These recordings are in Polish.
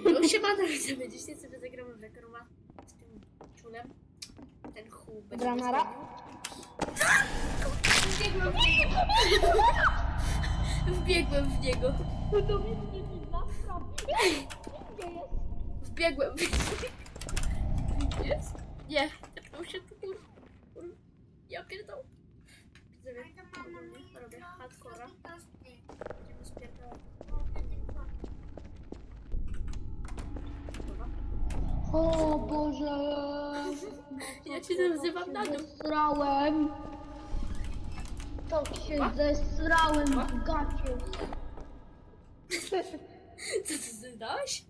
No siemano, widzowie, dzisiaj sobie zagramy w Rekroma z tym czulem. Ten chuł będzie Granara? Wbiegłem w niego. Wbiegłem w niego. No to mnie nie Gdzie jest? Wbiegłem w Jest? Nie, tepnął się tu kur... kur... Ja pierdolę. Widzowie, ogólnie robię hardcora. Będziemy spierdalać. O Boże. Ja cię zewzywam na dół. Zesrałem. To się zesrałem w gacie. Co ty zdałeś?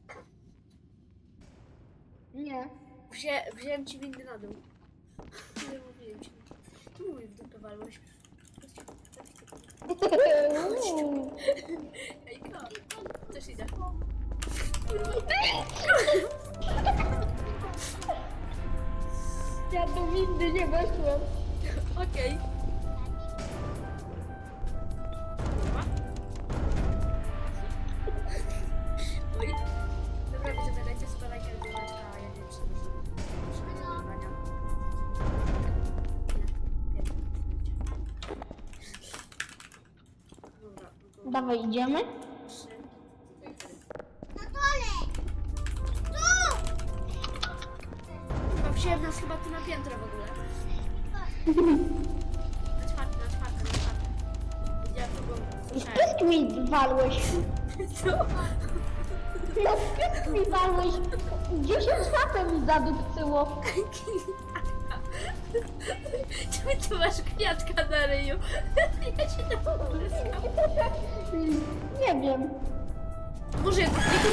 Nie. Wzię, wziąłem ci windy na dół. Nie mówiłem ci. Tu mój w dupę walłeś. Ej, ko. Też idę. Windy nie weszłem. Okej. Kurwa. Oj. Dobra, widzę, dajcie spadajkę do leczka, a ja nie wiem, czy muszę nagrywania. Nie, pięknie. Dobra, Dawaj, idziemy? trzy. Chyba wziąłem nas chyba tu na piętro w ogóle. Na czwarte, na czwarte, na czwarte. Widziałem to, W słyszałem. pysk mi walłeś. Co? No pysk mi walłeś. 10 łapek mi zadupcyło. Czemu ty masz kwiatka na ryju? Ja się tam ułyskam. Nie wiem. Może jak nie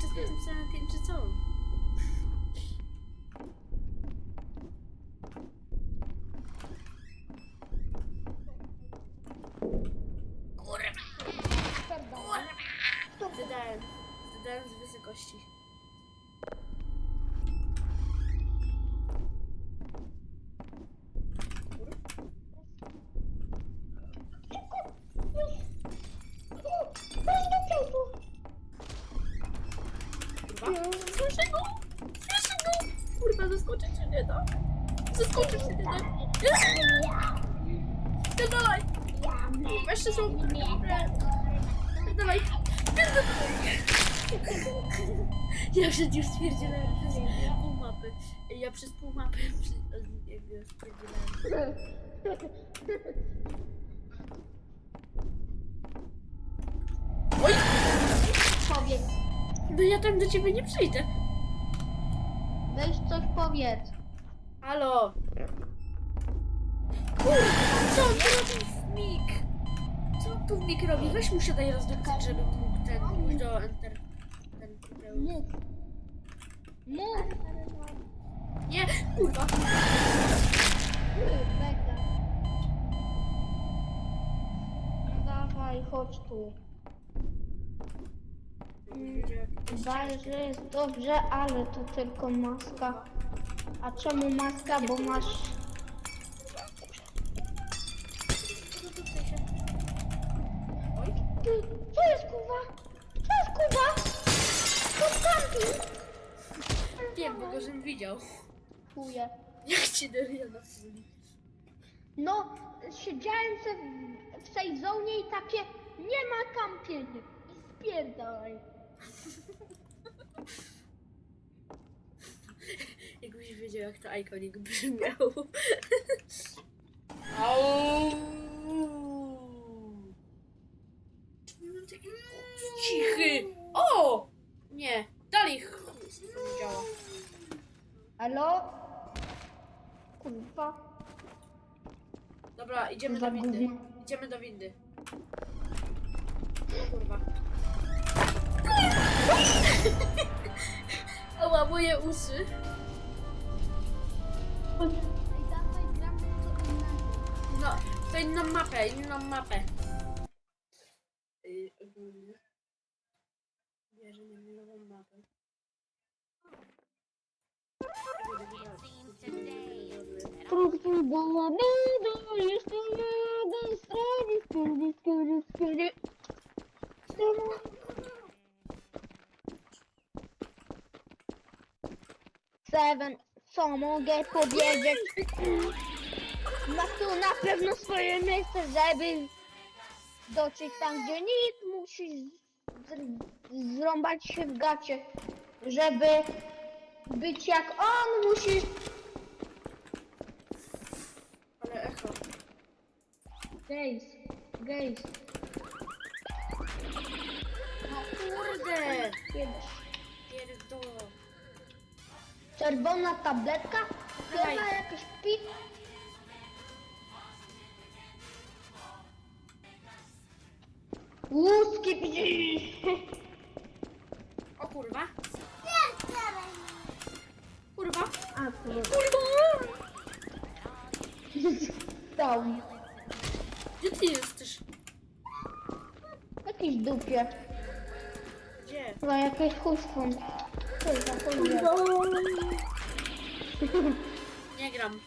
że śpimy cały czas na tym samym piętrze co on. Zadałem. Zadałem z wysokości. Kurwa. Słyszę go! Słyszę go! Kurwa, zaskoczyć się nie da. Zaskoczyć się nie da. Nie dawaj! Jeszcze są... Nie dawaj! Ja przecież stwierdziłem przez pół mapy. Ja przez pół mapy jakby stwierdziłem. Oj! Powiedz. No ja tam do ciebie nie przyjdę. Weź coś powiedz. Halo! Kurwa, co on tu robi w mig? Co on tu w mig robi? Weź mu się daj rozdupcyć, żebym mógł ten pójść do enter. Ten kupeł. Mów. Mów. Nie, kurwa! Mega. No Dawaj, chodź tu. Uważaj, że jest dobrze, ale to tylko maska. A czemu maska? Bo masz... Ty, co jest kuwa? Co jest kuwa? To tamty. wiem, bo go żem widział. Chuje. Jak ci Doriana wuli. No, siedziałem se w, w tej zonie i takie nie ma kampień. I spierdalaj. Wiedział, jak to ikonik brzmiał. Au! Czemu mam taki cichy? O! Nie, dalej ch- działa. Halo? Kurwa. Dobra, idziemy do windy. gówno. Idziemy do windy. O kurwa. Ała, moje uszy. hay una mapa. Ee, öbürünü. Diğerini bir olmadı. Bugün bana ne doğrusu üstüne üstüne üstüne üstüne Seven, someone get for Masz tu na pewno swoje miejsce, żeby dotrzeć tam, gdzie nic, musisz z- zrąbać się w gacie, żeby być jak on, musisz Ale echo. Gejs, gejs. No kurde! Kiedyś. Pierdolo. Czerwona tabletka? Chyba jakiś pik. Łuski O kurwa. Kurwa. A kurwa. Kurwa! Stał. Gdzie ty jesteś? Jakiś dupie. Gdzie? Chyba jakieś chustwo. Kurwa, kurwa. Nie gram.